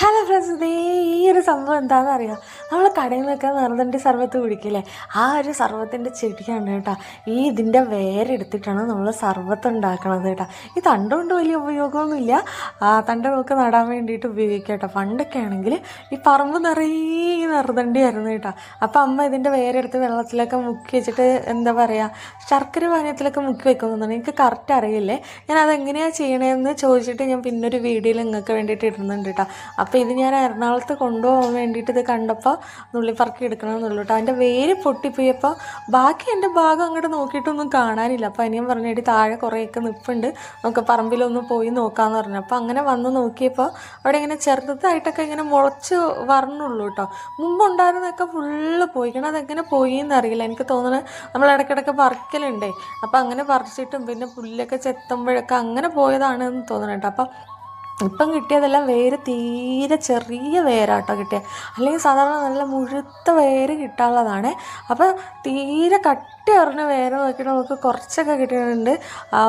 Hello friends ദേ ഈ ഒരു സംഭവം എന്താണെന്ന് അറിയാം നമ്മൾ കടയിൽ നിന്നൊക്കെ നിർദ്ദണ്ടി സർവത്ത് കുടിക്കില്ലേ ആ ഒരു സർവത്തിന്റെ ചെടിയാണ് കേട്ടോ. ഈ ഇതിന്റെ വേരെടുത്തിട്ടാണ് നമ്മൾ സർവത്ത് ഉണ്ടാക്കണത് കേട്ടോ. ഈ തണ്ടുകൊണ്ട് വലിയ ഉപയോഗമൊന്നുമില്ല. തണ്ട് നമുക്ക് നടാൻ വേണ്ടിയിട്ട് ഉപയോഗിക്കാം കേട്ടോ. പണ്ടൊക്കെ ആണെങ്കിൽ ഈ പറമ്പ് നിറയെ ആയിരുന്നു കേട്ടോ. അപ്പം അമ്മ ഇതിന്റെ വേരെടുത്ത് വെള്ളത്തിലൊക്കെ മുക്കി വെച്ചിട്ട് എന്താ പറയുക ശർക്കര പാനീയത്തിലൊക്കെ മുക്കി വെക്കുന്നുണ്ടെങ്കിൽ എനിക്ക് കറക്റ്റ് അറിയില്ലേ? ഞാൻ അതെങ്ങനെയാണ് ചെയ്യണതെന്ന് ചോദിച്ചിട്ട് ഞാൻ പിന്നൊരു വീഡിയോയിൽ നിങ്ങൾക്ക് വേണ്ടിയിട്ട് ഇടുന്നുണ്ട് കേട്ടോ. അപ്പോൾ ഇത് ഞാൻ എറണാകുളത്ത് കൊണ്ടുപോകാൻ വേണ്ടിയിട്ട് ഇത് കണ്ടപ്പോൾ നുള്ളിപ്പറക്കി എടുക്കണമെന്നുള്ളൂ കേട്ടോ. അതിന്റെ വേര് പൊട്ടിപ്പോയപ്പോൾ ബാക്കി എന്റെ ഭാഗം അങ്ങോട്ട് നോക്കിയിട്ടൊന്നും കാണാനില്ല. അപ്പോൾ അനിയൻ പറഞ്ഞിട്ട് താഴെ കുറേയൊക്കെ നിൽപ്പുണ്ട് നമുക്ക് പറമ്പിലൊന്ന് പോയി നോക്കാമെന്ന് പറഞ്ഞു. അപ്പോൾ അങ്ങനെ വന്ന് നോക്കിയപ്പോൾ അവിടെ ഇങ്ങനെ ചെറുതായിട്ടൊക്കെ ഇങ്ങനെ മുളച്ച് വരണുള്ളൂ കേട്ടോ. മുമ്പ് ഉണ്ടായിരുന്നതൊക്കെ ഫുള്ള് കാരണം അതെങ്ങനെ പോയി എന്നറിയില്ല എനിക്ക് തോന്നുന്നത് നമ്മൾ ഇടയ്ക്കിടയ്ക്ക് പറിക്കലുണ്ടേ. അപ്പോൾ അങ്ങനെ പറിച്ചിട്ടും പിന്നെ പുല്ലൊക്കെ ചെത്തുമ്പോഴൊക്കെ അങ്ങനെ പോയതാണെന്ന് തോന്നുന്നുണ്ട് അപ്പം ഇപ്പം കിട്ടിയതെല്ലാം വേര് തീരെ ചെറിയ വേരാട്ടോ കിട്ടിയത് അല്ലെങ്കിൽ സാധാരണ നല്ല മുഴുത്ത വേര് കിട്ടാനുള്ളതാണ്. അപ്പോൾ തീരെ കട്ടി അറിഞ്ഞ വേര് നോക്കിയിട്ട് നമുക്ക് കുറച്ചൊക്കെ കിട്ടിയിട്ടുണ്ട്.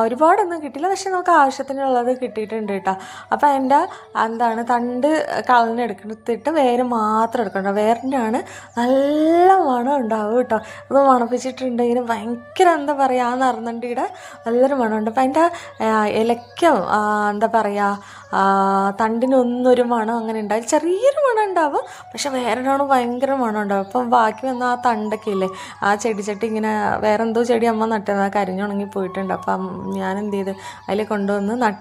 ഒരുപാടൊന്നും കിട്ടിയില്ല. പക്ഷെ നമുക്ക് ആവശ്യത്തിനുള്ളത് കിട്ടിയിട്ടുണ്ട് കേട്ടോ. അപ്പോൾ എന്റെ എന്താണ് തണ്ട് കളഞ്ഞെടുത്തിട്ട് വേര് മാത്രം എടുക്കണം വേരിന്റെ ആണ് നല്ല മണം ഉണ്ടാവും കേട്ടോ. അത് മണപ്പിച്ചിട്ടുണ്ടെങ്കിൽ ഭയങ്കര എന്താ പറയുക ആ നറുന്നണ്ടിയുടെ നല്ലൊരു മണമുണ്ട്. അപ്പം അതിന്റെ ഇലയ്ക്കും ആ, എന്താ പറയുക ആ, തണ്ടിനൊന്നും ഒരു മണം അങ്ങനെ ഉണ്ടാവും. ചെറിയൊരു മണം ഉണ്ടാവും പക്ഷെ വേറൊരാണ് ഭയങ്കര മണം ഉണ്ടാവും. അപ്പം ബാക്കി വന്ന ആ തണ്ടൊക്കെ ഇല്ലേ ആ ചെടിച്ചട്ടി ഇങ്ങനെ വേറെ എന്തോ ചെടി അമ്മ നട്ടത് ആ കരിഞ്ഞുണങ്ങി പോയിട്ടുണ്ട്. അപ്പം ഞാൻ എന്ത് ചെയ്ത് അതിൽ കൊണ്ടുവന്ന് നട്ട്